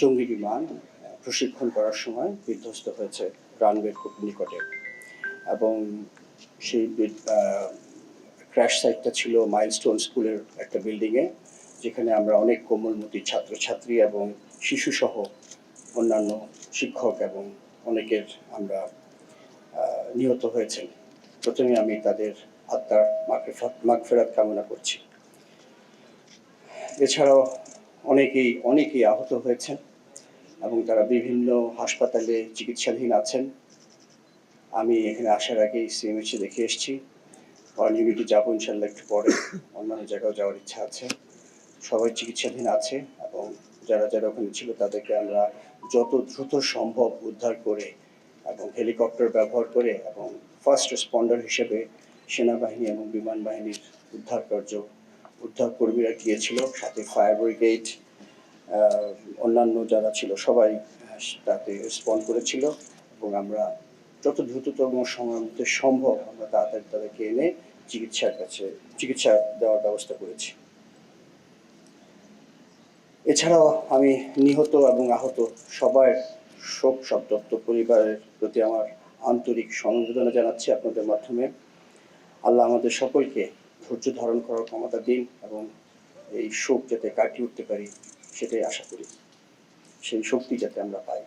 জঙ্গি বিমান প্রশিক্ষণ করার সময় বিধ্বস্ত হয়েছে রানওয়ের খুব নিকটে। এবং সেই ক্র্যাশ সাইটটা ছিল মাইলস্টোন স্কুলের একটা বিল্ডিংয়ে যেখানে আমরা অনেক কোমলমতি ছাত্রছাত্রী এবং শিশুসহ অন্যান্য শিক্ষক এবং অনেকের আমরা নিহত হয়েছেন। প্রথমে আমি তাদের আত্মার মাগফিরাত কামনা করছি। এছাড়াও অনেকেই অনেকেই আহত হয়েছেন। এবং তারা বিভিন্ন হাসপাতালে চিকিৎসাধীন আছেন। আমি এখানে আসার আগেই সিএমএইচে দেখে এসেছি। ওয়ান যাব, ইনশাল্লাহ একটু পরে। অন্যান্য জায়গাও যাওয়ার ইচ্ছা আছে। সবাই চিকিৎসাধীন আছে এবং যারা যারা ওখানে ছিল তাদেরকে আমরা যত দ্রুত সম্ভব উদ্ধার করে এবং হেলিকপ্টার ব্যবহার করে এবং ফার্স্ট রেসপন্ডার হিসেবে সেনাবাহিনী এবং বিমান বাহিনীর উদ্ধার কার্য উদ্ধার কর্মীরা গিয়েছিল। সাথে ফায়ার ব্রিগেড অন্যান্য যারা ছিল সবাই তাতে রেসপন্ড করেছিল এবং আমরা যত দ্রুততম সময়ের মধ্যে সম্ভব আমরা তাড়াতাড়ি তাদেরকে এনে চিকিৎসার কাছে, চিকিৎসা দেওয়ার ব্যবস্থা করেছি। এছাড়াও আমি নিহত এবং আহত সবার শোক সন্তপ্ত পরিবারের প্রতি আমার আন্তরিক সমবেদনা জানাচ্ছি আপনাদের মাধ্যমে। আল্লাহ আমাদের সকলকে ধৈর্য ধারণ করার ক্ষমতা দিন এবং এই শোক যাতে কাটিয়ে উঠতে পারি। সেটাই আশা করি। সেই শক্তি যাতে আমরা পাই।